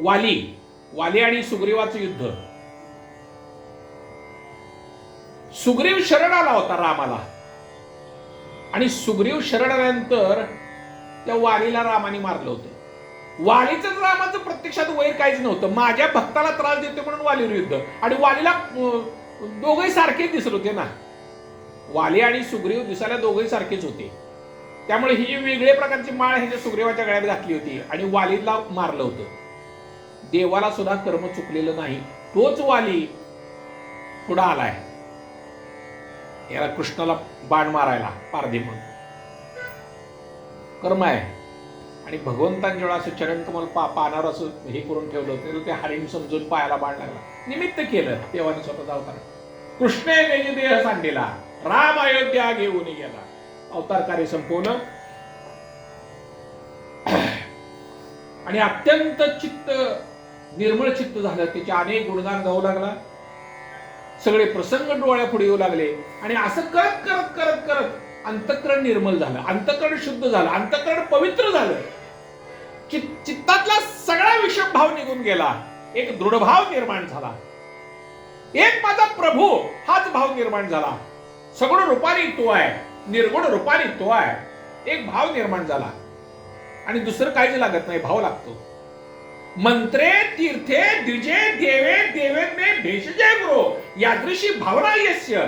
वाली वाली आणि सुग्रीवाचं युद्ध. सुग्रीव शरण आला होता रामाला. आणि सुग्रीव शरण आल्यानंतर त्या वालीला रामाने मारलं होतं. वालीचं रामाचं प्रत्यक्षात वैर काहीच नव्हतं. माझ्या भक्ताला त्रास देतो म्हणून वालीवर युद्ध. आणि वालीला दोघे सारखेच दिसत होते ना. वाली आणि सुग्रीव दिसायला दोघंही सारखेच होते. त्यामुळे ही वेगळ्या प्रकारची माळ ह्याच्या सुग्रीवाच्या गळ्यात घातली होती आणि वालीला मारलं होतं. देवाला सुद्धा कर्म चुकलेलं नाही. तोच वाली पुढं आलाय. याला कृष्णाला बाण मारायला पारधी म्हणून. कर्म आहे. आणि भगवंतांच्या वेळा असं चरणकमल पा पानावर असं हे करून ठेवलं तर ते हरिण समजून पायाला बाण लागला. निमित्त केलं देवाने स्वतःचा अवतार कृष्णे निज देह सांडलेला. राम अयोध्या घेऊन गेला. अवतार कार्य संपवलं. आणि अत्यंत चित्त निर्मळ चित्त झालं त्याचे अनेक गुणगान गाऊ लागला. सगळे प्रसंग डोळ्यापुढे येऊ लागले. आणि असं करत करत करत करत अंतकरण निर्मल झालं. अंतकरण शुद्ध झालं. अंतकरण पवित्र झालं. चित्तातला सगळा विषम भाव निघून गेला. एक दृढभाव निर्माण झाला. एक माझा प्रभू हाच भाव निर्माण झाला. सगळं रूपाने तो आहे. निर्गुण रूपाने तो आहे. एक भाव निर्माण झाला. आणि दुसरं काहीच लागत नाही. भाव लागतो. मंत्रे तीर्थे द्विजे देवे देवेन्मे भेषजे गुरु यादृशी भावना यस्य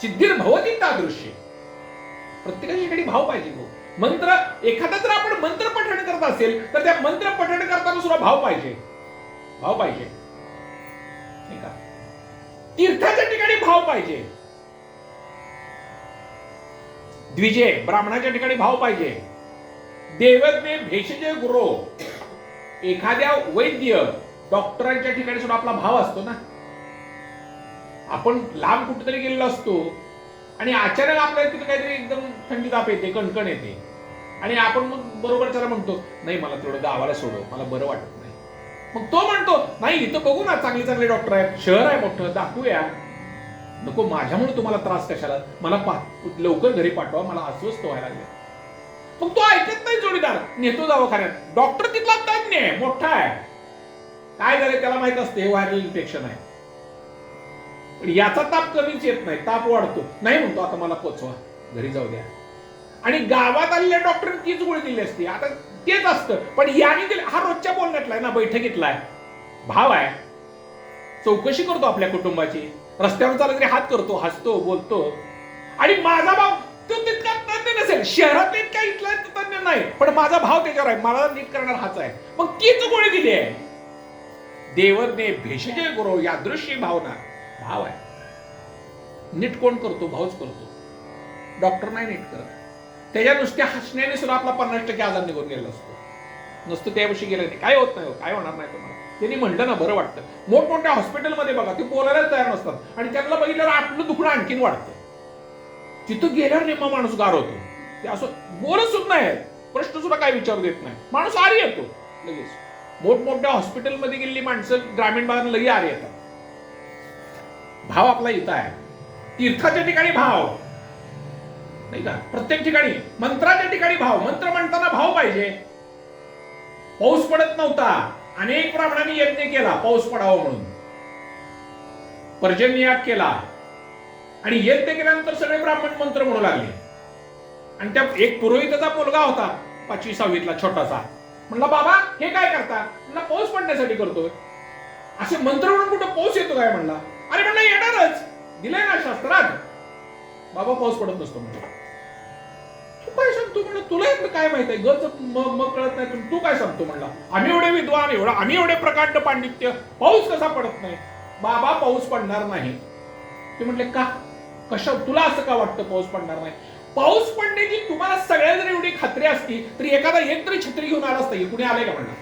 सिद्धिर भवती तादृशी. प्रत्येकाच्या ठिकाणी भाव पाहिजे भाऊ मंत्र एखादा जर आपण मंत्र पठण करत असेल तर त्या मंत्र पठण करताना सुद्धा भाव पाहिजे. भाव पाहिजे. तीर्थाच्या ठिकाणी भाव पाहिजे. द्विजे ब्राह्मणाच्या ठिकाणी भाव पाहिजे. देवज्ञ भेषजे गुरु. एखाद्या वैद्य डॉक्टरांच्या ठिकाणी सुद्धा आपला भाव असतो ना. आपण लांब कुठेतरी गेलेलो असतो आणि अचानक आपल्याला तिथे काहीतरी एकदम थंडी ताप येते कणकण येते. आणि आपण मग बरोबर त्याला म्हणतो नाही मला तेवढं गावाला सोडव मला बरं वाटत नाही. मग तो म्हणतो नाही इथं बघू ना चांगले चांगले डॉक्टर आहेत शहर आहे मोठं दाखवूया. नको माझ्यामुळे तुम्हाला त्रास कशाला? मला पा लवकर घरी पाठवा मला अस्वस्थ व्हायला लागले मग तो ऐकत नाही जोडीदार. नेतो दवाखान्यात. डॉक्टर तिथला तज्ञ आहे मोठा आहे. काय झालं त्याला माहीत असते हे व्हायरल इन्फेक्शन आहे. पण याचा ताप कमीच येत नाही ताप वाढतो. नाही म्हणतो आता मला पोचवा घरी जाऊ द्या. आणि गावात आलेल्या डॉक्टर तीच गोळी दिली असती. आता तेच असतं. पण याने दिले हा रोजच्या बोलण्यातला आहे ना बैठकीतला आहे. भाव आहे. चौकशी करतो आपल्या कुटुंबाची. रस्त्यावर चालत तरी हात करतो हसतो बोलतो. आणि माझा भाव असेल शहरातले शहरात इथला तज्ञ नाही पण माझा भाव त्याच्यावर आहे. मला नीट करणार हाच आहे. मग तीच गोळी दिली आहे? देवज्ञ भेषजय गुरु यादृशी भावना. भाव आहे. नीट कोण करतो? भाऊच करतो. डॉक्टर नाही नीट करत. त्याच्या नुसत्या हसण्याने सुद्धा आपला पन्नास टक्के आजार निघून गेला असतो. नुसतं त्याविषयी गेलं नाही. काय होत नाही हो, काय होणार नाही तुम्हाला? त्यांनी म्हणलं ना बरं वाटतं. मोठमोठ्या हॉस्पिटलमध्ये बघा ते बोलायला तयार नसतात. आणि त्यांना बघितल्यावर आपलं दुखणं आणखीन वाढतं. तिथं गेल्यावर नेमका माणूस गार होतो. ते असं बोलत सुद्धा नाही प्रश्न सुद्धा काय विचारू देत नाही. माणूस आरी येतो. लगेच. मोठमोठ्या हॉस्पिटलमध्ये गेलेली माणसं ग्रामीण भागात लगे आरी येतात. भाव आपला इथं आहे. तीर्थाच्या ठिकाणी भाव. नाही का? प्रत्येक ठिकाणी. मंत्राच्या ठिकाणी भाव. मंत्र म्हणताना भाव पाहिजे. पाऊस पडत नव्हता. अनेक ब्राह्मणांनी यज्ञ केला. पाऊस पडावा म्हणून. पर्जन्याग केला. आणि यज्ञ केल्यानंतर सगळे ब्राह्मण मंत्र म्हणू लागले. आणि त्या एक पुरोहिताचा मुलगा होता पाचवी सहावीतला छोटासा. म्हणला बाबा हे काय करता? म्हणला पाऊस पडण्यासाठी करतोय. असे मंत्र म्हणून कुठं पाऊस येतो काय म्हणला? अरे म्हणला येणारच. दिलंय ना शास्त्रात. बाबा पाऊस पडत नसतो म्हणला. तू काय सांगतो म्हणलं? तुला यातलं काय माहीत आहे? गज मग मग कळत नाही. तू काय सांगतो म्हणला? आम्ही एवढे विद्वान एवढा आम्ही एवढे प्रकांड पांडित्य. पाऊस कसा पडत नाही? बाबा पाऊस पडणार नाही. ते म्हटले का? कशा तुला असं का वाटतं पाऊस पडणार नाही? पाऊस पडण्याची तुम्हाला सगळ्या जर एवढी खात्री असती तरी एखादा एक तरी छत्री घेऊन आला असता कुणी आले का म्हणणार?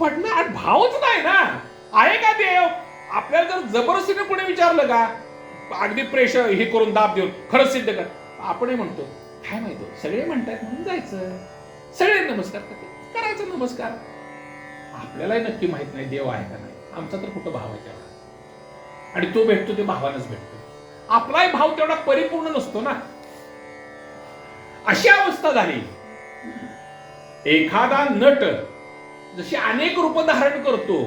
पडणार भावच नाही ना. आहे का देव आपल्याला जर जबरदस्तीने कुणी विचारलं का अगदी प्रेशर हे करून दाब देऊन खरंच सिद्ध कर. आपणही म्हणतो काय माहितो हो, सगळे म्हणतात म्हणून जायचं. सगळे नमस्कार करायचं नमस्कार. आपल्यालाही नक्की माहीत नाही देव आहे का नाही. आमचा तर कुठं भाव आहे त्याला. आणि तो भेटतो ते भावानच भेटतो. आपलाही भाव तेवढा परिपूर्ण नसतो ना. अशी अवस्था झाली. एखादा नट जशी अनेक रूप धारण करतो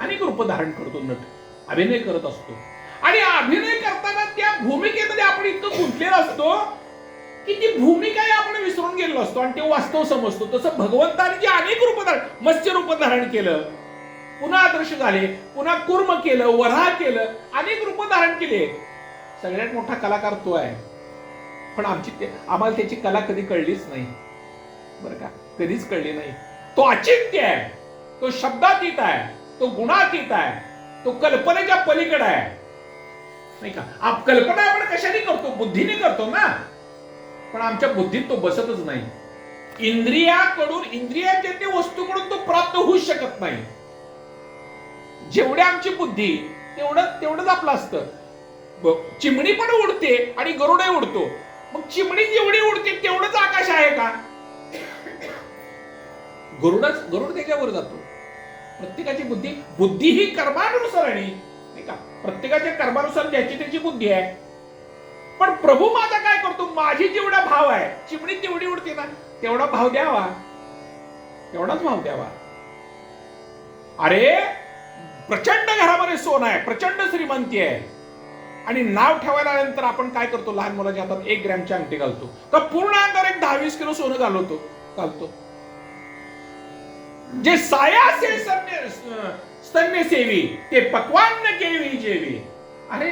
अनेक रूप धारण करतो नट. अभिनय करत असतो. आणि अभिनय करताना त्या भूमिकेमध्ये आपण इतकं गुंतलेलं असतो की ती भूमिकाही आपण विसरून गेलेलो असतो. आणि ते वास्तव समजतो. तसं भगवंताने जे अनेक रूप धारण मत्स्य रूप धारण केलं पुन्हा आदर्श झाले पुन्हा कुर्म केलं वऱ्हा केलं अनेक रूप धारण केले. सगळ्यात मोठा कलाकार तो आहे. पण आमची आम्हाला त्याची कला कधी कळलीच नाही. बरं का? कधीच कळली नाही. तो अचिंत्य आहे. तो शब्दातीत आहे. तो गुणातीत आहे. तो कल्पनेच्या पलीकडे आहे. नाही का? आप कल्पना आपण कशाने करतो? बुद्धीने करतो ना. पण आमच्या बुद्धीत तो बसतच नाही. इंद्रियाकडून इंद्रियाजन्य वस्तूकडून तो प्राप्त होऊ शकत नाही. जेवढी आमची बुद्धी तेवढं तेवढंच आपलं असतं. चिमणी पण उडते आणि गरुडही उडतो. मग चिमणी जेवढी उडते तेवढंच आकाश आहे का? गरुडच गरुड त्याच्यावर जातो. प्रत्येकाची बुद्धी बुद्धी ही कर्मानुसार आणि नाही का? प्रत्येकाच्या कर्मानुसार ज्याची त्याची बुद्धी आहे. पण प्रभू माझा काय करतो? माझी जेवढा भाव आहे चिमणी तेवढी उडते ना तेवढा भाव द्यावा. तेवढाच भाव द्यावा. अरे प्रचंड घरामध्ये सोनं आहे प्रचंड श्रीमंती आहे. आणि नाव ठेवायला आल्यानंतर आपण काय करतो? लहान मुलाच्या हातात एक ग्रॅमची अंगठी घालतो. का पूर्ण अंगावर एक दहा वीस किलो सोनं घालवतो घालतो. जे साया से स्तन्य स्तन्य सेवी ते पकवान केवी जेवी. अरे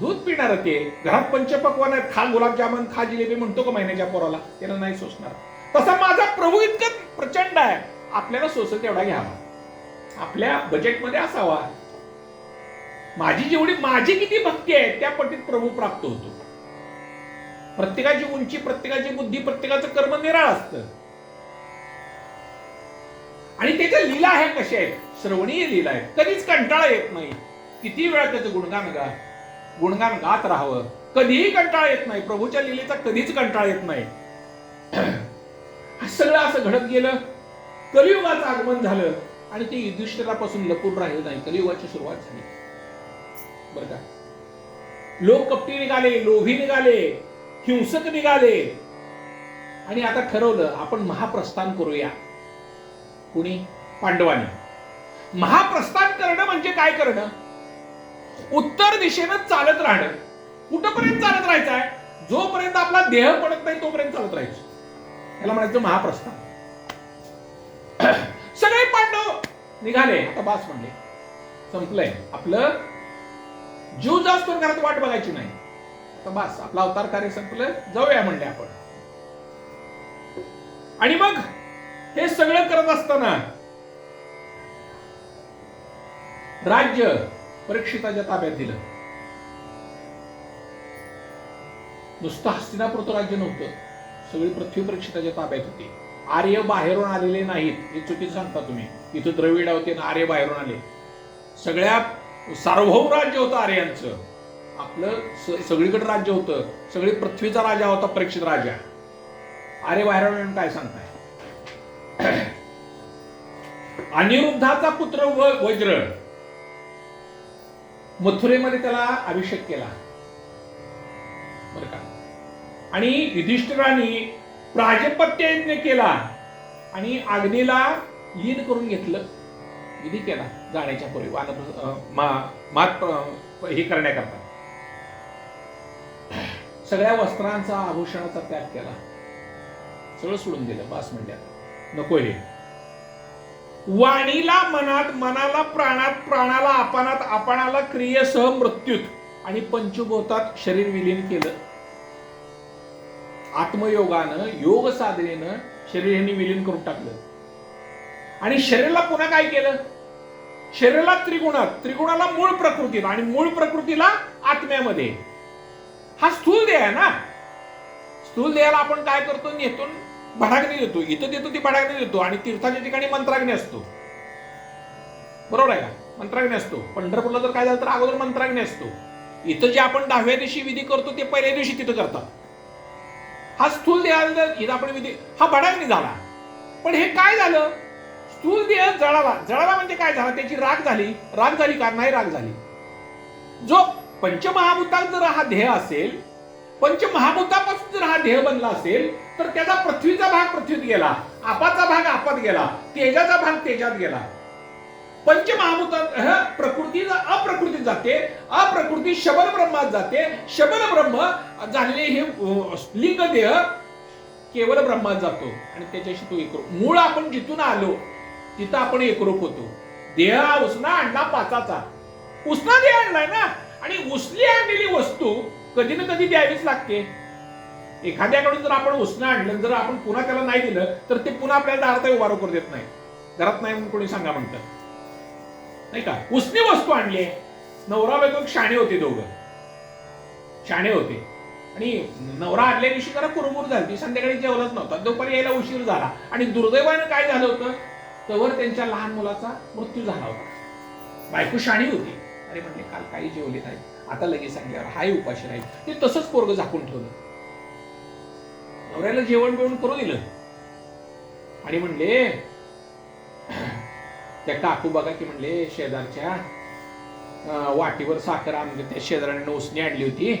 दूध पिणार ते. घरात पंचपक्वान आहेत. खा गुलाबजामुन खा जिलेबी म्हणतो का महिन्याच्या पोराला? त्याला नाही सोसणार. तसा माझा प्रभू इतकं प्रचंड आहे. आपल्याला सोसत तेवढा घ्यावा. आपल्या बजेटमध्ये असावा. माझी जेवढी माझी किती भक्ती आहे त्या पटीत प्रभू प्राप्त होतो. प्रत्येकाची उंची प्रत्येकाची बुद्धी प्रत्येकाचं कर्म निराळ असतं. आणि त्याच्या लीला ह्या कशा आहेत? श्रवणीय लीला आहेत. कधीच कंटाळा येत नाही. किती वेळा त्याचं गुणगान गा गुणगान गात राहावं. कधीही कंटाळा येत नाही. प्रभूच्या लीलेचा कधीच कंटाळा येत नाही. सगळं असं घडत गेलं. कलियुगाचं आगमन झालं. आणि ते युधिष्ठिरापासून लपून राहिले नाही. कलियुगाची सुरुवात झाली. बरं का? लोक कपटी निघाले लोभी निघाले हिंसक निघाले. आणि आता ठरवलं आपण महाप्रस्थान करूया. कुणी? पांडवांनी. महाप्रस्थान करणं म्हणजे काय करणं? उत्तर दिशेनं चालत राहणं. कुठपर्यंत चालत राहायचं आहे जोपर्यंत आपला देह पडत नाही तोपर्यंत चालत राहायचं. याला म्हणायचं महाप्रस्थान. सगळे पांडव! निघाले. आता बास म्हणले. संपलंय. आपलं जीव जास्त घरात वाट बघायची नाही. आता बास आपला अवतार कार्य संपलं जाऊया म्हणले आपण. आणि मग हे सगळं करत असताना राज्य परीक्षिताच्या ताब्यात दिलं. नुसतं हस्तिनापुरतं राज्य नव्हतं. सगळी पृथ्वी परीक्षिताच्या ताब्यात होती. आर्य बाहेरून आलेले नाहीत. हे चुकीचं सांगता तुम्ही. इथं द्रविड होते आणि आर्य बाहेरून आले. सगळ्या सार्वभौम राज्य होतं आर्यांचं. आपलं स- सगळीकडे राज्य होतं. सगळी पृथ्वीचा राजा होता परीक्षित राजा. आर्य बाहेरून काय सांगताय? अनिरुद्धाचा पुत्र व वज्र. मथुरेमध्ये त्याला अभिषेक केला. बरं का? आणि युधिष्ठिराने प्राजपत्य यज्ञ केला. आणि अग्नीला लीन करून घेतलं. विधी केला. जाण्याच्या पूर्वी. मात हे करण्याकरता. सगळ्या वस्त्रांचा आभूषणाचा त्याग केला. सगळं सोडून दिलं. बास म्हणल्या. नको हे. वाणीला मनात मनाला प्राणात प्राणाला आपणात आपणाला क्रियेसह मृत्यूत आणि पंचभूतात शरीर विलीन केलं. आत्मयोगानं योग साधनेनं शरीर यांनी विलीन करून टाकलं. आणि शरीराला पुन्हा काय केलं? शरीराला त्रिगुणात त्रिगुणाला मूळ प्रकृतीत आणि मूळ प्रकृतीला आत्म्यामध्ये. हा स्थूल देह आहे ना? स्थूल देहाला आपण काय करतो? नेतून भडागणी देतो. इथं देतो ती भडागणी देतो. आणि तीर्थाच्या ठिकाणी मंत्राग्नी असतो. बरोबर आहे का? मंत्राग्नी असतो. पंढरपूरला जर काय झालं तर अगोदर मंत्राग्नी असतो. इथं जे आपण दहाव्या दिवशी विधी करतो ते पहिल्या दिवशी तिथं करतात. हा स्थूल देहाला इथं आपण विधी हा भडागणी झाला. पण हे काय झालं? स्थूल देह जळाला. जळाला म्हणजे काय झाला? त्याची राग झाली. राग झाली का? नाही राग झाली. जो पंचमहाभूतात जर हा देह असेल पंचमहाभूतापासून जर हा देह बनला असेल तर त्याचा पृथ्वीचा भाग पृथ्वीत गेला. आपाचा भाग आपात गेला. तेजाचा भाग तेजात गेला. पंचमहाभूतात प्रकृती अप्रकृतीत जाते अप्रकृती शबल ब्रह्मात जाते. शबल ब्रह्म झालेले हे लिंग देह केवळ ब्रह्मात जातो आणि त्याच्याशी तो एकरूप. मूळ आपण जिथून आलो तिथं आपण एकरूप होतो. देह हा उसना आणला पाचाचा. उसना देह आणलाय ना? आणि उसली आणलेली वस्तू कधी ना कधी द्यावीच लागते. एखाद्याकडून जर आपण उसनं आणलं जर आपण पुन्हा त्याला नाही दिलं तर ते पुन्हा आपल्याला दारात उभारो करू देत नाही. घरात नाही म्हणून कोणी सांगा म्हणतं. नाही का? उसनी वस्तू आणली नवरा बायको शाणे होते दोघं. शाणे होते. आणि नवरा आदल्या दिवशी जरा कुरमुर झाली संध्याकाळी जेवलंच नव्हता. दुपारी यायला उशीर झाला. आणि दुर्दैवानं काय झालं होतं? तवर त्यांच्या लहान मुलाचा मृत्यू झाला होता. बायको शाणी होती. अरे म्हणले काल काही जेवले नाही आता लगेच सांगल्यावर हाय उपाशी राहील. ते तसंच पोरग झाकून ठेवलं. नवऱ्याला जेवण बिवण करू दिलं. आणि म्हणले त्या काकू बघा की म्हणले शेजारच्या वाटीवर साखर आम त्या शेजाऱ्याने उसणी आणली होती.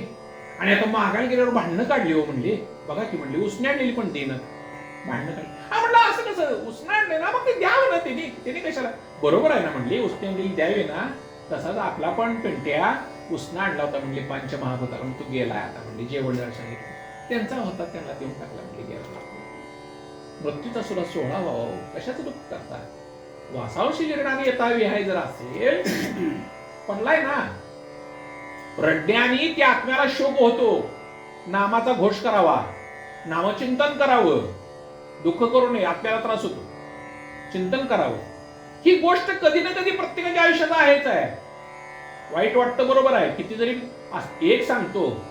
आणि आता मागायला गेल्यावर भांडणं काढली हो म्हणली. बघा की म्हणली उसने आणलेली पण देणं भांडणं काढली. हा म्हणलं असं कसं? उसणं आणले ना? मग ते द्यावं ना त्याने त्याने कशाला? बरोबर आहे ना म्हणली उसने आणलेली द्यावी ना. तसाच आपला पण पेंट्या उसना आणला होता म्हणली पंचमहाभूता म्हणून तू गेला आता म्हणले जेवण दर्शन सांगितलं. त्यांचा होता त्यांना देऊन टाकला म्हणजे गेला. मृत्यूचा सुद्धा सोहळा व्हावा हो. कशाचं दुःख करता? वासाव शिजरणाने येता विहाय जर असेल पडलाय ना. प्रज्ञानी त्या आत्म्याला शोक होतो. नामाचा घोष करावा. नामचिंतन करावं. दुःख करू नये आत्म्याला त्रास होतो. चिंतन करावं. ही गोष्ट कधी ना कधी प्रत्येकाच्या आयुष्यात आहेच आहे. वाईट वाटतं बरोबर आहे. किती जरी एक सांगतो.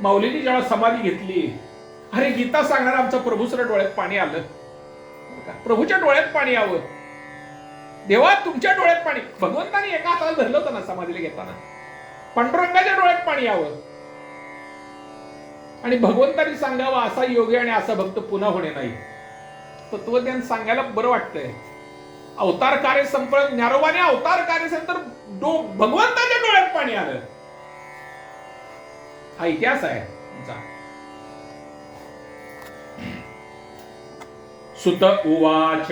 माऊलीने जेव्हा समाधी घेतली अरे गीता सांगणार आमचं प्रभूसर डोळ्यात पाणी आलं. प्रभूच्या डोळ्यात पाणी यावं. तेव्हा तुमच्या डोळ्यात पाणी. भगवंताने एका हाताला धरलं होतं ना समाधीला घेताना. पांडुरंगाच्या डोळ्यात पाणी यावं. आणि भगवंतानी सांगावं असा योगी आणि असा भक्त पुन्हा होणे नाही. तत्वज्ञान सांगायला बरं वाटतंय. अवतार कार्य संपलं ज्ञानोबाने अवतार कार्य संतर तर डो भगवंताच्या डोळ्यात पाणी आलं. हा इतिहास आहे सुत उवाच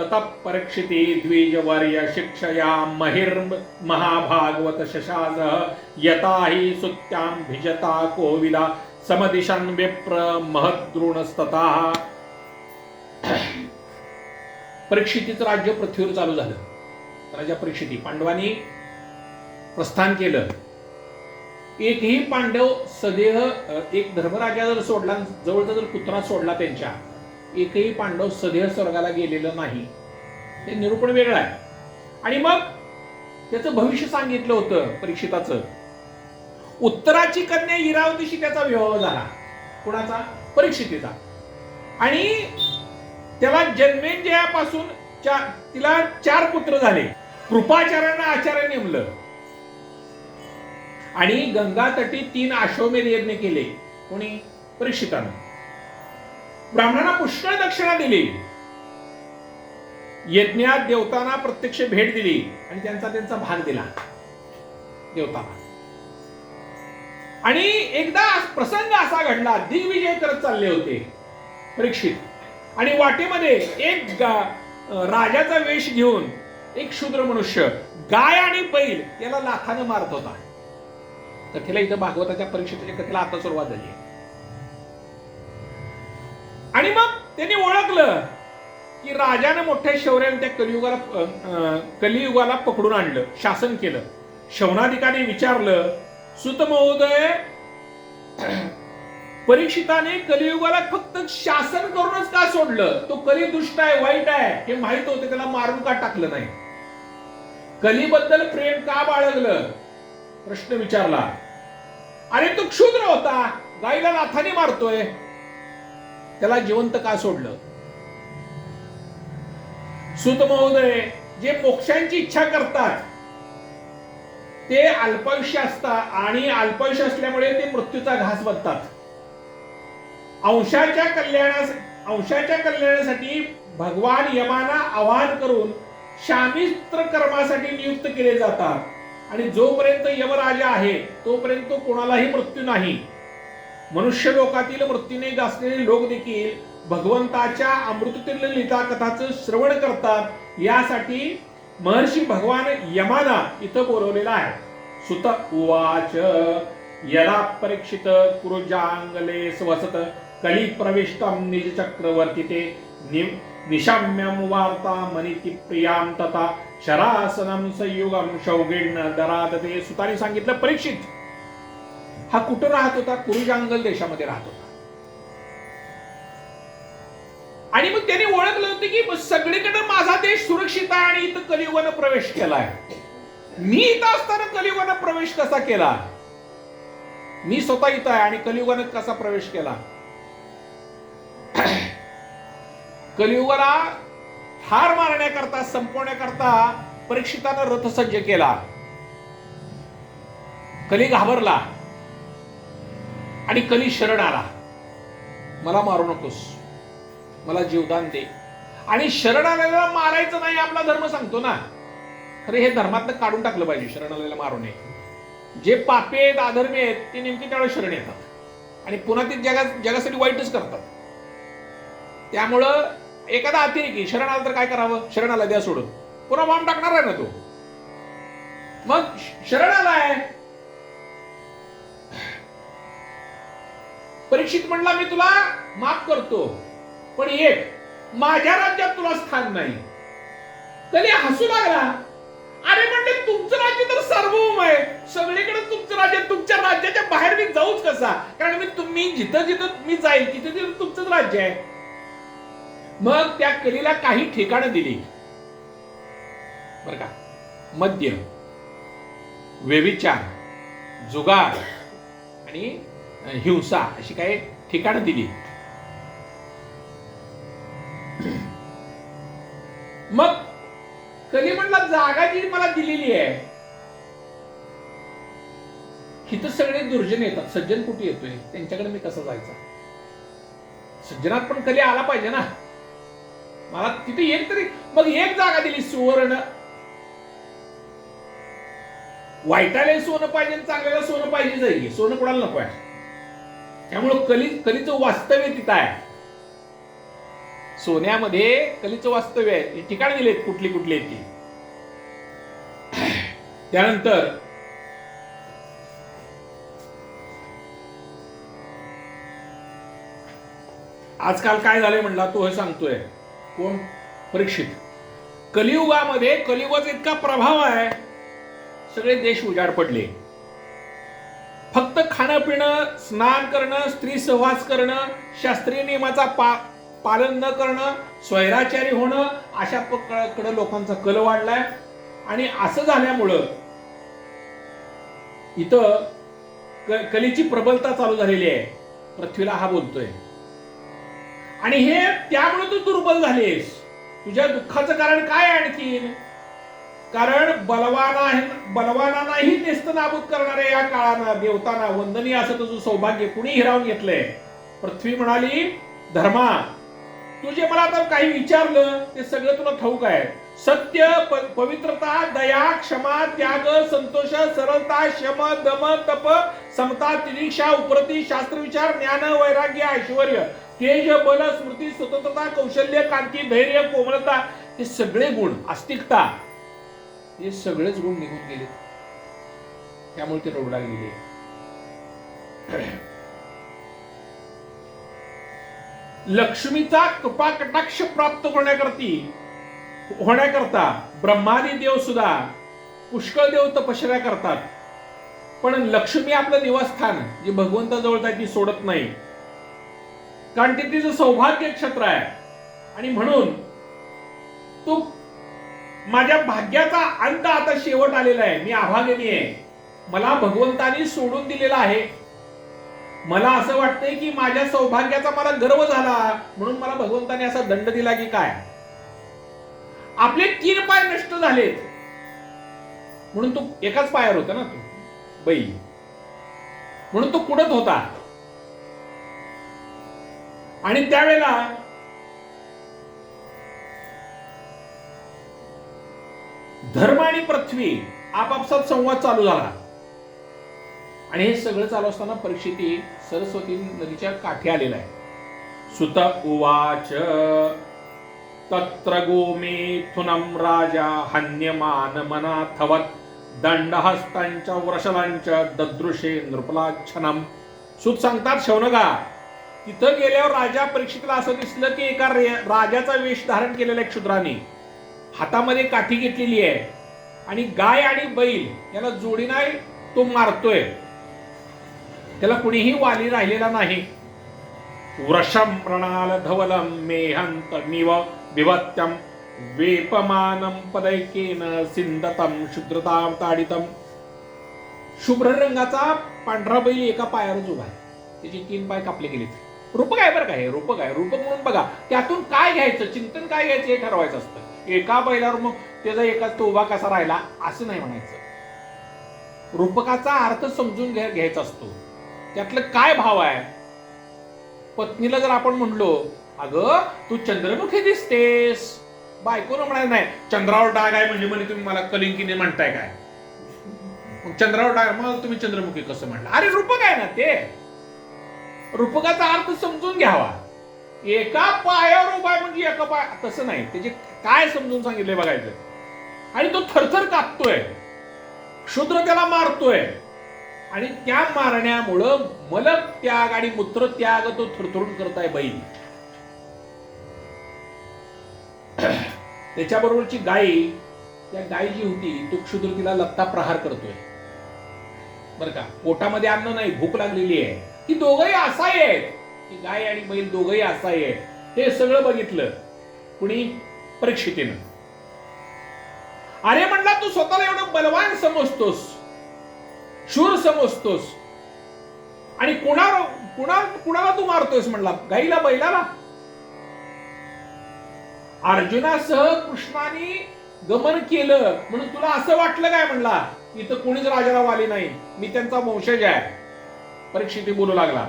ततपरक्षिते द्विजवर्य शिक्षया महिर् महाभागवत शशास। यता हि सुत्यां भिजता कोविदा समदिशन् विप्र महद्रुणस्तता परीक्षितीचं राज्य पृथ्वीवर चालू झालं. राजा परीक्षिती पांडवांनी प्रस्थान केलं. एकही पांडव सदेह एक धर्मराजा जर सोडला जवळचा जर कुत्रा सोडला त्यांच्या एकही पांडव सदैव स्वर्गाला गेलेलं नाही. हे निरूपण वेगळं आहे. आणि मग त्याचं भविष्य सांगितलं होतं परीक्षिताचं. उत्तराची कन्या इरावतीशी त्याचा विवाह झाला. कुणाचा? परीक्षितीचा. आणि त्याला जन्मेंजयापासून चा- तिला चार पुत्र झाले. कृपाचार्यांना आचार्य नेमलं. आणि गंगा तटी तीन अश्वमेध यज्ञ केले. कोणी? परीक्षितानं. ब्राह्मणांना पुष्कळ दक्षिणा दिली. यज्ञात देवतांना प्रत्यक्ष भेट दिली आणि त्यांचा त्यांचा भाग दिला. देवतांना. आणि एकदा प्रसंग असा घडला दिग्विजय करत चालले होते परीक्षित. आणि वाटेमध्ये एक राजाचा वेश घेऊन एक शूद्र मनुष्य गाय आणि बैल याला लाथाने मारत होता. कथेला इथं भागवताच्या परीक्षेच्या कथेला आता सुरुवात झाली. आहे. आणि मग त्यांनी ओळखलं की राजानं मोठ्या शौर्याने त्या कलियुगाला कलियुगाला पकडून आणलं शासन केलं. शौनाधिकाने विचारलं सुत महोदय परीक्षिताने कलियुगाला फक्त शासन करूनच का सोडलं? तो कली दुष्ट आहे वाईट आहे हे माहीत होते त्याला मारून का टाकलं नाही? कलीबद्दल प्रेम का बाळगलं? प्रश्न विचारला. अरे तो क्षुद्र होता गाईला लाथाने मारतोय. त्याला जिवंत का सोडलं? सुत महोदय जे मोक्षांची इच्छा करतात ते अल्पायुष्य असतात आणि अल्पायुष्य असल्यामुळे ते मृत्यूचा घास बनतात. अंशाच्या कल्याणास अंशाच्या कल्याणासाठी भगवान यमाना आवाहन करून शामिस्त्र कर्मासाठी नियुक्त केले जातात. आणि जोपर्यंत यमराजा आहे तोपर्यंत कोणालाही मृत्यू नाही. मनुष्य लोकातील मृत्यूने गासलेले लोक देखील भगवंताच्या अमृततील लिता कथाचं श्रवण करतात. यासाठी महर्षी भगवान यमाना इथं बोलवलेला आहे. सुत उवाच यदा परीक्षित कुरुजांगले स्वसत कली प्रविष्टम निज चक्रवर्तीते नि- निशाम्यम वार्ता मनिती प्रियाम तथा शरासनम संयुगम शौगिण दरादते. सुताने सांगितलं परीक्षित! हा कुठं राहत होता? कुरुजांगल देशामध्ये राहत होता. आणि मग त्यांनी ओळखलं होतं की सगळीकडे माझा देश सुरक्षित आहे आणि इथं कलियुगानं प्रवेश केलाय. मी इथं असताना कलियुगानं प्रवेश कसा केला? मी स्वतः इथं आहे आणि कलियुगानं कसा प्रवेश केला? कलियुगाला ठार मारण्याकरता संपवण्याकरता परीक्षितानं रथ सज्ज केला. कली घाबरला. आणि कली शरण आला. मला मारू नकोस. मला जीवदान दे. आणि शरण आलेला मारायचं नाही आपला धर्म सांगतो ना. खरे हे धर्मातनं काढून टाकलं पाहिजे शरण आलेला मारू नये जे पापी आहेत अधर्मी आहेत ते नेमके त्यावेळेस शरण येतात. आणि पुन्हा ते जगा जगासाठी वाईटच करतात. त्यामुळं एखादा अतिरेकी शरण आला तर काय करावं? शरण आला द्या सोडून. पुन्हा बॉम्ब टाकणार आहे ना तो? मग शरण आलाय परीक्षित म्हणला मी तुला माफ करतो पण एक माझ्या राज्यात तुला स्थान नाही. कधी हसू लागला? अरे म्हणजे तुमचं राज्य तर सार्वभौम आहे. सगळीकडे तुमचं राज्य तुमच्या राज्याच्या बाहेर मी जाऊच कसा? कारण मी तुम्ही जिथं जिथं मी जाईल तिथे तिथं तुमचंच राज्य आहे. मग त्या कलीला काही ठिकाणं दिली. बर का? मद्य व्यविचार जुगार आणि हिंसा अशी काही ठिकाणं दिली. मग कधी म्हणला जागा जी मला दिलेली आहे हिथं सगळे दुर्जन येतात. सज्जन कुठे येतोय? त्यांच्याकडे मी कसं जायचा? सज्जनात पण कधी आला पाहिजे ना? मला तिथे येईल तरी मग एक जागा दिली सुवर्ण. वाईटाला सोनं पाहिजे आणि चांगल्याला सोनं पाहिजे जाईल सोनं कोणाला नको आहे? त्यामुळं कली कलीचं वास्तव्य तिथं आहे. सोन्यामध्ये कलीचं वास्तव्य आहे. हे ठिकाण दिलेत कुठली कुठली ती. त्यानंतर आजकाल काय झालंय म्हणला तो हे सांगतोय. कोण? परीक्षित. कलियुगामध्ये कलियुगाचा इतका प्रभाव आहे. सगळे देश उजाड पडले. फक्त खाणं पिणं स्नान करणं स्त्री सहवास करणं शास्त्रीय नियमाचा पा पालन न करणं स्वैराचारी होणं अशा कडे लोकांचा कल वाढलाय. आणि असं झाल्यामुळं इथं क- कलेची प्रबलता चालू झालेली आहे. पृथ्वीला हा बोलतोय. आणि हे त्यामुळे तू दुर्बल झालीस. तुझ्या दुःखाचं कारण काय आणखीन? कारण बलवाना बलवानांनाही नेस्त नाबूद करणाऱ्या या काळानं देवताना वंदनीय असं तुझं सौभाग्य कुणी हिरावून घेतलंय. पृथ्वी म्हणाली धर्मा तू जे मला आता काही विचारलं ते सगळं तुला ठाऊक आहे. सत्य पवित्रता दया क्षमा त्याग संतोष सरळता शम दम तप समता तिरीक्षा उपरती शास्त्रविचार ज्ञान वैराग्य ऐश्वर तेज बल स्मृती स्वतंत्रता कौशल्य कांती धैर्य कोमलता हे सगळे गुण आस्तिकता हे सगळेच गुण निघून गेले. त्यामुळे ते रोडला गेले. लक्ष्मीचा कृपा कटाक्ष प्राप्त होण्याकरती होण्याकरता ब्रह्मादी देव सुद्धा पुष्कळ देव तपश्चर्या करतात. पण लक्ष्मी आपलं निवासस्थान जे भगवंताजवळ आहे ती सोडत नाही. कारण ते तिचं सौभाग्य क्षेत्र आहे आणि म्हणून तू माझ्या भाग्याचा अंत आता शेवट आलेला आहे. मी अभागिनी आहे. मला भगवंतानी सोडून दिलेला आहे. मला असं वाटतंय की माझ्या सौभाग्याचा मला गर्व झाला म्हणून मला भगवंताने असा दंड दिला की काय? आपले तीन पाय नष्ट झालेत. म्हणून तो एकाच पायावर होता ना तू. बैल म्हणून तो कुडत होता. आणि त्यावेळेला धर्म आणि पृथ्वी आपापसात संवाद चालू झाला. आणि हे सगळं चालू असताना परीक्षिती सरस्वती नदीच्या काठी आलेला आहे सुत उवाच तत्र गोमेथुनम राजा हन्यमान मनाथवत दंडहस्तांच्या वृषलांच्या ददृशे नृपलाच्छनम सुत सांगतात शौनगा तिथं गेल्यावर राजा परीक्षितला असं दिसलं की एका रे- राजाचा वेश धारण केलेल्या क्षुद्राने. हातामध्ये काठी घेतलेली आहे. आणि गाय आणि बैल याला जोडी नाही तो मारतोय. त्याला कुणीही वाली राहिलेला नाही. वृषम प्रणाल धवलम मेहंत निव विभत्यम वेपमानम पदैकेन सिंदतम शुद्रताम ताडितम शुभ्र रंगाचा पांढरा बैल एका पायावरच उभा आहे. त्याचे तीन पाय कापले गेलेत. रूपक आहे बरं का हे? रूपक आहे रूपक म्हणून बघा. त्यातून काय घ्यायचं? चिंतन काय घ्यायचं? हे ठरवायचं असतं. एका बैलावर मग त्याचा एकाच तो उभा कसा राहिला असं नाही म्हणायचं. रूपकाचा अर्थ समजून घ्या घ्यायचा असतो. त्यातलं काय भाव आहे? पत्नीला जर आपण म्हणलो अगं तू चंद्रमुखी दिसतेस. बायकोनं म्हणायचं नाही. चंद्रावर डाग आहे म्हणजे म्हणे तुम्ही मला कलिंकीने म्हणताय काय? मग चंद्रावर डाग मग तुम्ही चंद्रमुखी कसं म्हणलं? अरे रूपक आहे ना ते. रूपकाचा अर्थ समजून घ्यावा. एका पायावर उभा आहे म्हणजे एका पाय तसं नाही. त्याचे काय समजून सांगितले बघायचं? आणि तो थरथर कापतोय. क्षुद्र त्याला मारतोय. आणि त्या मारण्यामुळं मलक त्याग आणि मूत्र त्याग तो थरथरून करताय बैल त्याच्याबरोबरची गायी त्या गाय जी होती तो क्षुद्र तिला लत्ता प्रहार करतोय. बरं का? पोटामध्ये अन्न नाही भूक लागलेली आहे. ती दोघंही असाई आहेत गाय आणि बैल दोघही असाई आहेत हे सगळं बघितलं. कुणी परीक्षितीनं. अरे म्हणला तू स्वतःला एवढं बलवान समजतोस शूर समजतोस आणि कुणावर कुणा कुणाला तू मारतोयस? म्हणला गाईला बैलाला. अर्जुनासह कृष्णाने गमन केलं. म्हणून तुला असं वाटलं काय? म्हणला इथं कोणीच राजाला आले नाही. मी त्यांचा वंशज आहे. परीक्षिती बोलू लागला.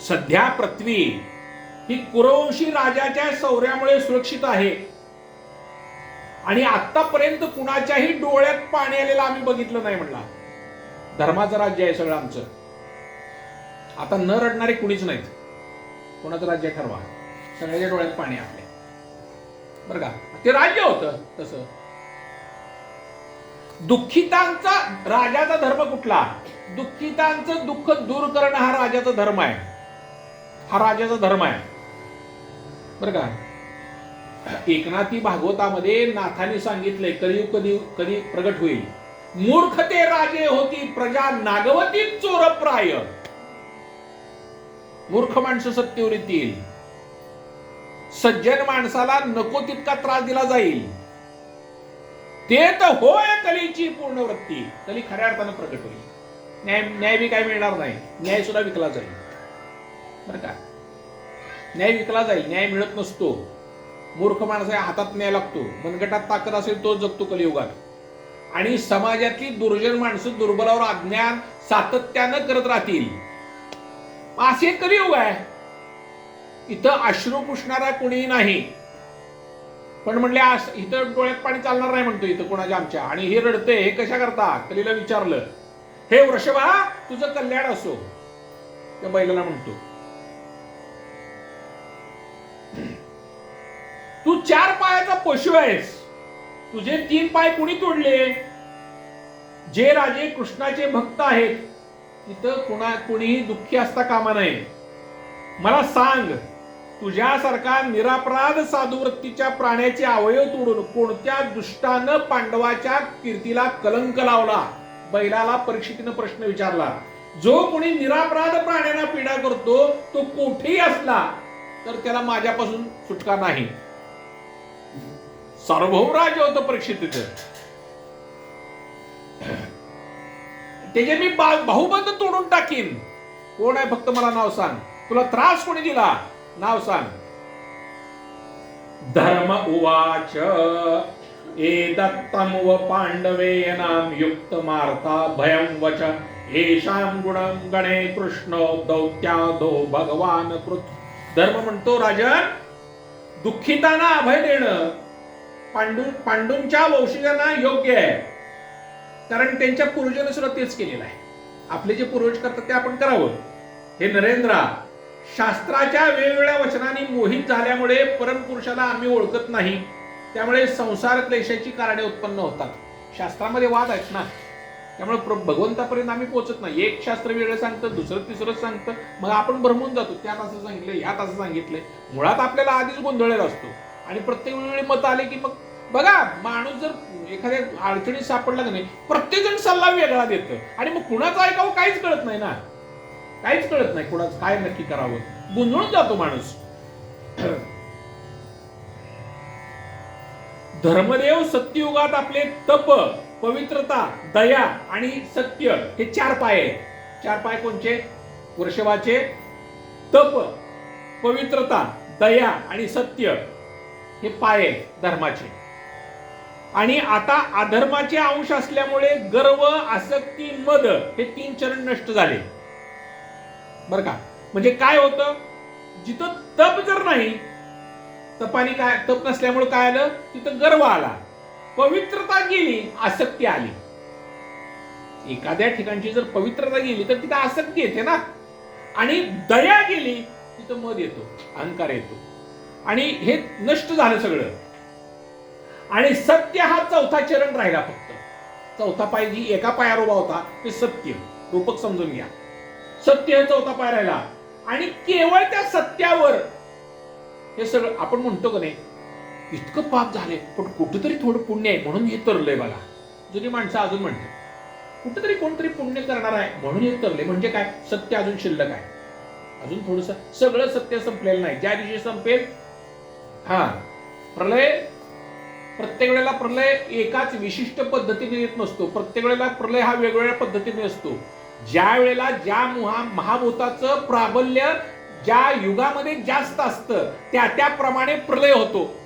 सध्या पृथ्वी ही कुरवंशी राजाच्या सौऱ्यामुळे सुरक्षित आहे. आणि आतापर्यंत कुणाच्याही डोळ्यात पाणी आलेलं आम्ही बघितलं नाही म्हणला. धर्माचं राज्य आहे सगळं आमचं. आता न रडणारे कुणीच नाहीत. कोणाचं राज्य ठरवा. सगळ्याच्या डोळ्यात पाणी आपले बरं का? ते राज्य होतं तसं. दुःखितांचा राजाचा धर्म कुठला? दुःखितांचं दुःख दूर करणं हा राजाचा धर्म आहे. हा राजाचा धर्म आहे. बरं का? एकनाथी भागवतामध्ये नाथाने सांगितलंय कलियुग कधी कधी प्रगट होईल. मूर्ख ते राजे होती प्रजा नागवती चोरप्राय. मूर्ख माणसं सत्तेवर येतील सज्जन माणसाला नको तितका त्रास दिला जाईल. ते तर होय कलीची पूर्ण वृत्ती कली खऱ्या अर्थानं प्रकट होईल. न्याय न्याय बी काय मिळणार नाही. न्याय सुद्धा विकला जाईल. बरं का? न्याय विकला जाईल न्याय मिळत नसतो. मूर्ख माणसा हातात न्याय लागतो. मनगटात ताकद असेल तो जगतो कलियुगात. आणि समाजातली दुर्जन माणसं दुर्बलावर अज्ञान सातत्यानं करत राहतील. असे कलियुग आहे. इथं अश्रू पुसणारा कोणीही नाही. पण म्हणले इथं डोळ्यात पाणी चालणार नाही म्हणतो इथं कोणाच्या आमच्या. आणि हे रडते हे कशा करता? कलीला विचारलं. हे वृषभा तुझं कल्याण असो. त्या बैलाला म्हणतो. तू चार पायाचा पशु आहेस. तुझे तीन पाय कुणी तोडले? जे राजे कृष्णाचे भक्त आहेत तिथं कुणा कुणीही दुःखी असता कामा नाही मला सांग तुझ्यासारखा निरापराध साधुवृत्तीच्या प्राण्याचे अवयव तोडून कोणत्या दुष्टानं पांडवाच्या कीर्तीला कलंक लावला? बैलाला परीक्षितीनं प्रश्न विचारला. जो कोणी निरापराध प्राण्यांना पीडा करतो तो कोठेही असला तर त्याला माझ्यापासून सुटका नाही. सार्वभौम राज्य होतं परीक्षितीचं त्याचे मी बा- तोडून टाकीन. कोण आहे फक्त मला नाव सांग. तुला त्रास कोणी दिला? नाव सांग. धर्म उवाच. एदत्तम व पांडवेनाम युक्त मार्था भयं वच. येषां गुणं गणे कृष्ण दौत्यादो भगवान कृत धर्म म्हणतो राजन दुःखितांना अभय देणं पांडू पांडूंच्या वंशजांना योग्य आहे. कारण त्यांच्या पूर्वजांनी सुद्धा तेच केलेलं आहे. आपले जे पूर्वज करतात ते आपण करावं. हे नरेंद्रा शास्त्राच्या वेगवेगळ्या वचनांनी मोहित झाल्यामुळे परमपुरुषाला आम्ही ओळखत नाही. त्यामुळे संसार क्लेशाची कारणे उत्पन्न होतात. शास्त्रामध्ये वाद आहेत ना? त्यामुळे प्र- भगवंतापर्यंत आम्ही पोहोचत नाही. एक शास्त्र वेगळं सांगतं दुसरं तिसरं सांगतं. मग आपण भरमून जातो. त्यात असं सांगितलं यात असं सांगितलंय. मुळात आपल्याला आधीच गोंधळलेला असतो. आणि प्रत्येक वेळी मत आले की मग बघा माणूस जर एखाद्या अडचणीत सापडला की नाही प्रत्येक जण सल्ला वेगळा देतं. आणि मग कुणाचं ऐकावं काहीच कळत नाही ना. काहीच कळत नाही कुणाचं काय नक्की करावं. गोंधळून जातो माणूस. धर्मदेव सत्ययुगात आपले तप पवित्रता दया आणि सत्य हे चार पाय आहेत. चार पाय कोणचे? वृषभाचे तप पवित्रता दया आणि सत्य हे पाय आहेत धर्माचे. आणि आता अधर्माचे अंश असल्यामुळे गर्व आसक्ती मद हे तीन चरण नष्ट झाले. बर का? म्हणजे काय होतं? जिथं तप जर नाही तपाने काय तप नसल्यामुळे काय आलं? तिथं गर्व आला. पवित्रता गेली आसक्ती आली. एखाद्या ठिकाणची जर पवित्रता गेली तर तिथं आसक्ती येते ना. आणि दया गेली तिथं मध येतो अहंकार येतो. आणि हे नष्ट झालं सगळं. आणि सत्य हा चौथा चरण राहिला फक्त. चौथा पाय जी एका पायावर उभा होता ते सत्य. रूपक समजून घ्या. सत्य हे चौथा पाय राहिला. आणि केवळ त्या सत्यावर हे सगळं आपण म्हणतो का नाही इतकं पाप झाले पण कुठेतरी थोडं पुण्य आहे म्हणून हे तरलंय बघा जुनी माणसं अजून म्हणतात कुठेतरी कोणतरी पुण्य करणार आहे म्हणून हे तरले म्हणजे काय? सत्य अजून शिल्लक आहे. अजून थोडस सगळं सत्य संपलेलं नाही. ज्या दिवशी संपेल हा प्रलय प्रत्येक वेळेला प्रलय एकाच विशिष्ट पद्धतीने येत नसतो. प्रत्येक वेळेला प्रलय हा वेगवेगळ्या पद्धतीने असतो. ज्या वेळेला ज्या मुहा महाभूताचं प्राबल्य ज्या युगामध्ये जास्त असतं त्या त्याप्रमाणे प्रलय होतो.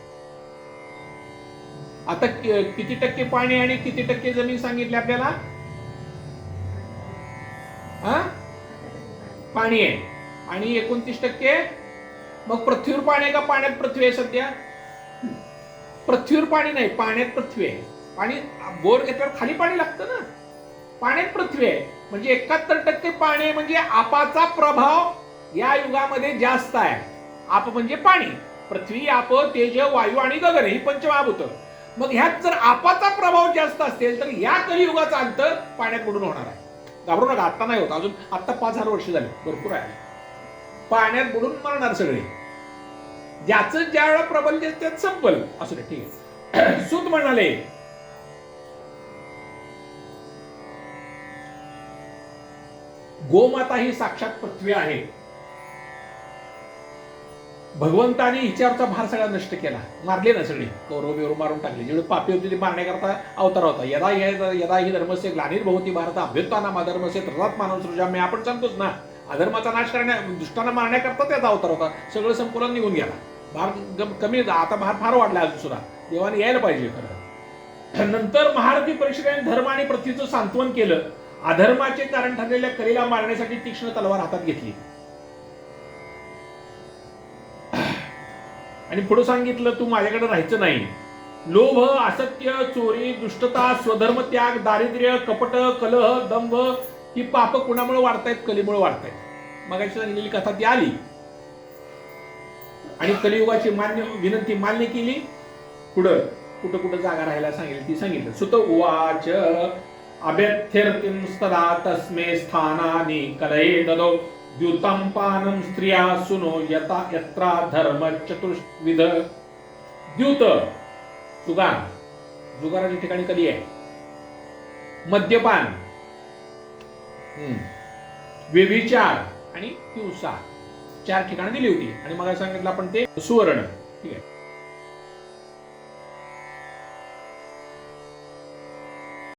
आता किती टक्के पाणी आणि किती टक्के जमीन सांगितली आपल्याला? हा? पाणी आहे. आणि एकोणतीस टक्के? मग पृथ्वीवर पाणी आहे का पाण्यात पृथ्वी आहे सध्या? पृथ्वीवर पाणी नाही पाण्यात पृथ्वी आहे. पाणी बोर घेतल्यावर खाली पाणी लागतं ना. पाण्यात पृथ्वी आहे. म्हणजे एकाहत्तर टक्के पाणी आहे म्हणजे आपाचा प्रभाव या युगामध्ये जास्त आहे. आप म्हणजे पाणी. पृथ्वी आप तेज वायू आणि गगन ही पंचमहाभूत. मग ह्यात जर आपाचा प्रभाव जास्त असेल तर या कलियुगाचा अंतर पाण्यात बुडून होणार आहे. घाबरू नका आता नाही होत. अजून आता पाच हजार वर्ष झाले. भरपूर आहे. पाण्यात बुडून मरणार सगळे. ज्याचं ज्या वेळा प्रबल त्यात संपल. असू दे ठीक आहे. सुत म्हणाले गोमाता ही साक्षात पृथ्वी आहे. भगवंताने हिच्यावरचा भार सगळा नष्ट केला. मारले ना सगळे. कौरव बिवरव मारून टाकले. जेवढे पापी होते ते मारण्याकरता अवतार होता. यदा यदा ही धर्मसे ग्लानीर भवती भारत अभ्युत्थाना अधर्मसे तृणात मानव सृजाम्य आपण सांगतोच ना. अधर्माचा नाश करण्या दुष्टांना मारण्याकरता त्याचा अवतार होता. सगळं संकुलन निघून गेला. भार कमी आता भार फार वाढला अजून सुद्धा. देवाने यायला पाहिजे खरं. नंतर महारथी परिषदेने धर्म आणि पृथ्वीचं सांत्वन केलं. अधर्माचे कारण ठरलेल्या कलेला मारण्यासाठी तीक्ष्ण तलवार हातात घेतली. आणि पुढे सांगितलं तू माझ्याकडे राहायचं नाही. लोभ असत्य चोरी दुष्टता स्वधर्म त्याग दारिद्र्य कपट कलह दंभ ही पाप कुणामुळे वाढतायत? कलीमुळे वाढतायत. मगाशी सांगितलेली कथा ती आली. आणि कलियुगाची मान्य विनंती मान्य केली. पुढं कुठं कुठं जागा राहायला सांगितली ती सांगितलं. सुत उवाच अभ्यर्थ्यर्तिं सदा तस्मे स्थानाने कलये ददो. द्युतंपानं स्त्रिया सुनो यता यत्रा धर्म चतुर्विध द्युत जुगार जुगाराच्या ठिकाणी कधी आहे? मद्यपान। हम्म. व्यभिचार आणि हिंसा. चार ठिकाणी दिली होती. आणि मला सांगितलं आपण ते सुवर्ण. ठीक आहे.